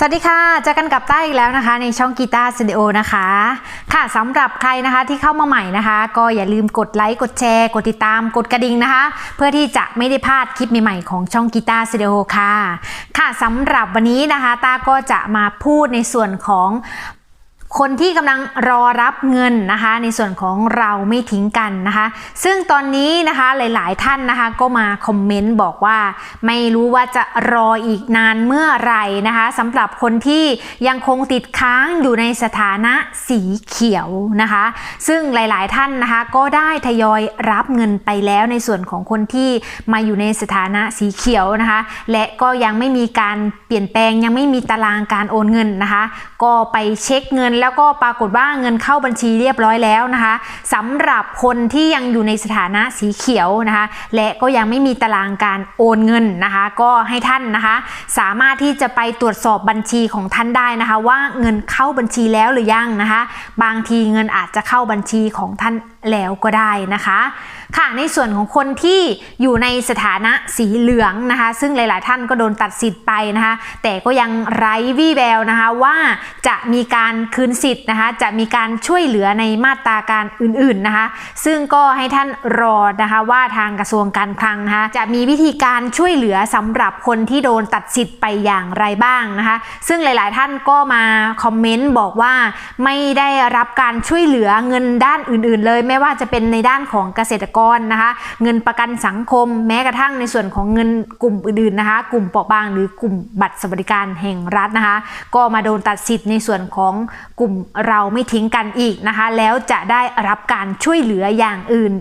สวัสดีค่ะเจอกันกับต้าอีกแล้วนะคะ ในช่องกีตาร์สตูดิโอนะคะ ค่ะสำหรับใครนะคะที่เข้ามาใหม่นะคะ ก็อย่าลืมกดไลค์กดแชร์ กดติดตามกดกระดิ่งนะคะ เพื่อที่จะไม่ได้พลาดคลิปใหม่ๆของช่องกีตาร์สตูดิโอค่ะ ค่ะสำหรับวันนี้นะคะต้าก็จะมาพูดในส่วนของ คนที่กำลังรอรับเงินนะคะ ในส่วนของเราไม่ทิ้งกันนะคะ ซึ่งตอนนี้นะคะหลาย ๆ ท่านนะคะก็มาคอมเมนต์บอกว่า ไม่รู้ว่าจะรออีกนานเมื่อไหร่นะคะสำหรับคนที่ยังคงติดค้างอยู่ในสถานะสีเขียวนะคะ ซึ่งหลาย ๆ ท่านนะคะก็ได้ทยอยรับเงินไปแล้วในส่วนของคนที่มาอยู่ในสถานะสีเขียวนะคะ และก็ยังไม่มีการเปลี่ยนแปลงยังไม่มีตารางการโอนเงินนะคะ ก็ไปเช็คเงินแล้วก็ปรากฏว่าเงินเข้าบัญชีเรียบร้อยแล้วนะคะสำหรับคนที่ยังอยู่ในสถานะสีเขียวนะคะ และก็ยังไม่มีตารางการโอนเงินนะคะ ก็ให้ท่านนะคะ สามารถที่จะไปตรวจสอบบัญชีของท่านได้นะคะ ว่าเงินเข้าบัญชีแล้วหรือยังนะคะ บางทีเงินอาจจะเข้าบัญชีของท่านแล้วก็ได้นะคะ ค่ะในส่วนของคนที่อยู่ในสถานะสีเหลืองนะคะ ซึ่งหลาย ๆ ท่านก็โดนตัดสิทธิ์ไปนะคะ แต่ก็ยังไร้วี่แววนะคะว่าจะมีการคืนสิทธิ์นะคะ จะมีการช่วยเหลือในมาตราการอื่น ๆ นะคะ ซึ่งก็ให้ท่านรอนะคะว่าทางกระทรวงการคลังนะคะจะมีวิธีการช่วยเหลือสำหรับคนที่โดนตัดสิทธิ์ไปอย่างไรบ้างนะคะ ซึ่งหลาย ๆ ท่านก็มาคอมเมนต์บอกว่าไม่ได้รับการช่วยเหลือเงินด้านอื่น ๆ เลยไม่ว่าจะเป็นในด้านของเกษตรกรนะคะ เงินประกันสังคม แม้กระทั่งในส่วนของเงินกลุ่มอื่นๆนะคะ กลุ่มเปราะบางหรือกลุ่มบัตรสวัสดิการแห่งรัฐนะคะ ก็มาโดนตัดสิทธิ์ในส่วนของกลุ่มเราไม่ทิ้งกันอีกนะคะ แล้วจะได้รับการช่วยเหลืออย่างอื่น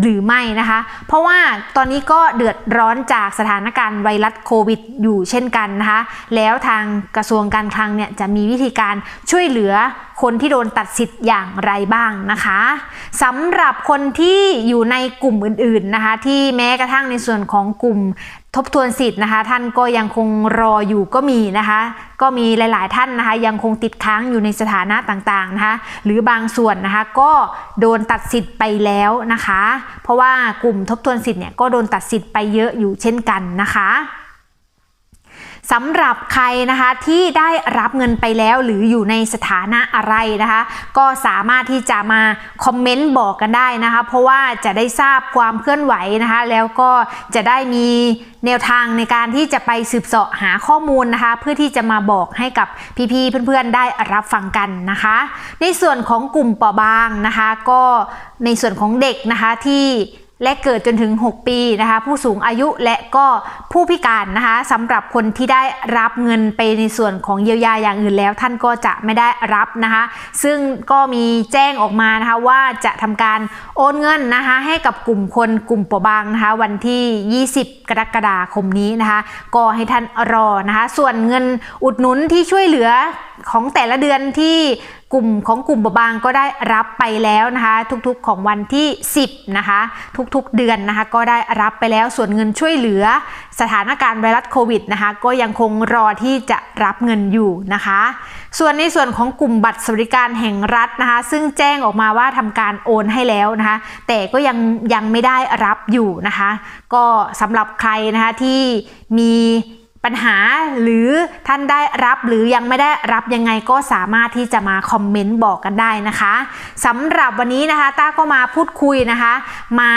หรือไม่นะคะ เพราะว่าตอนนี้ก็เดือดร้อนจากสถานการณ์ไวรัสโควิด อยู่เช่นกันนะคะ แล้วทางกระทรวงการคลังเนี่ยจะมีวิธีการช่วยเหลือคนที่โดนตัดสิทธิ์อย่างไรบ้างนะคะสำหรับคนที่อยู่ในกลุ่มอื่นๆนะคะ ที่แม้กระทั่งในส่วนของกลุ่มทบทวนสิทธิ์นะคะ ท่านก็ยังคงรออยู่ก็มีนะคะ ก็มีหลาย ๆ ท่านนะคะ ยังคงติดค้างอยู่ในสถานะต่างๆนะคะ หรือบางส่วนนะคะก็โดนตัดสิทธิ์ไปแล้วนะคะ เพราะว่ากลุ่มทบทวนสิทธิ์เนี่ยก็โดนตัดสิทธิ์ไปเยอะอยู่เช่นกันนะคะ สำหรับใครนะคะที่ได้รับเงินไปแล้วหรืออยู่ในสถานะอะไรนะคะ ก็สามารถที่จะมาคอมเมนต์บอกกันได้นะคะ เพราะว่าจะได้ทราบความเคลื่อนไหวนะคะ แล้วก็จะได้มีแนวทางในการที่จะไปสืบเสาะหาข้อมูลนะคะ เพื่อที่จะมาบอกให้กับพี่ๆเพื่อนๆได้รับฟังกันนะคะ ในส่วนของกลุ่มเปราะบางนะคะ ก็ในส่วนของเด็กนะคะที่ และเกิดจนถึง 6 ปีนะคะ ผู้สูงอายุและก็ผู้พิการนะคะสำหรับคนที่ได้รับเงินไปในส่วนของเยียวยาอย่างอื่นแล้ว ท่านก็จะไม่ได้รับนะคะ ซึ่งก็มีแจ้งออกมานะคะว่าจะทำการโอนเงินนะคะให้กับกลุ่มคนกลุ่มเปราะบางนะคะวันที่ 20 กรกฎาคมนี้นะคะ ก็ให้ท่านรอนะคะ ส่วนเงินอุดหนุนที่ช่วยเหลือของแต่ละเดือนที่กลุ่มของกลุ่มบาบางก็ได้รับไปแล้วนะคะทุกๆของวันที่ 10นะคะทุกๆเดือนนะคะก็ได้รับไปแล้วส่วนเงินช่วยเหลือสถานการณ์ไวรัสโควิดนะคะก็ยังคงรอที่จะรับเงินอยู่นะคะ ส่วนในส่วนของกลุ่มบัตรสวัสดิการแห่งรัฐนะคะ ซึ่งแจ้งออกมาว่าทำการโอนให้แล้วนะคะ แต่ก็ยังยังไม่ได้รับอยู่นะคะ ก็สำหรับใครนะคะที่มี ปัญหาหรือท่านได้รับหรือยังไม่ได้รับยังไงก็สามารถที่จะมาคอมเมนต์บอกกันได้นะคะสำหรับวันนี้นะคะต้าก็มาพูดคุยนะคะ มา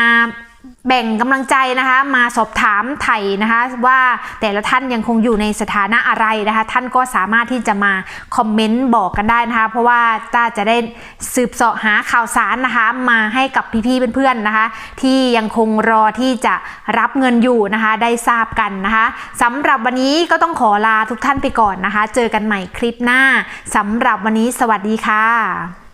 แบ่งกำลังใจนะคะมาสอบถามไถ่นะคะว่าแต่ละท่านยังคงอยู่ในสถานะอะไรนะคะ ท่านก็สามารถที่จะมาคอมเมนต์บอกกันได้นะคะเพราะว่าต้าจะได้สืบเสาะหาข่าวสารนะคะมาให้กับพี่ๆเพื่อนๆนะคะ ที่ยังคงรอที่จะรับเงินอยู่นะคะได้ทราบกันนะคะสำหรับวันนี้ก็ต้องขอลาทุกท่านไปก่อนนะคะ เจอกันใหม่คลิปหน้าสำหรับวันนี้สวัสดีค่ะ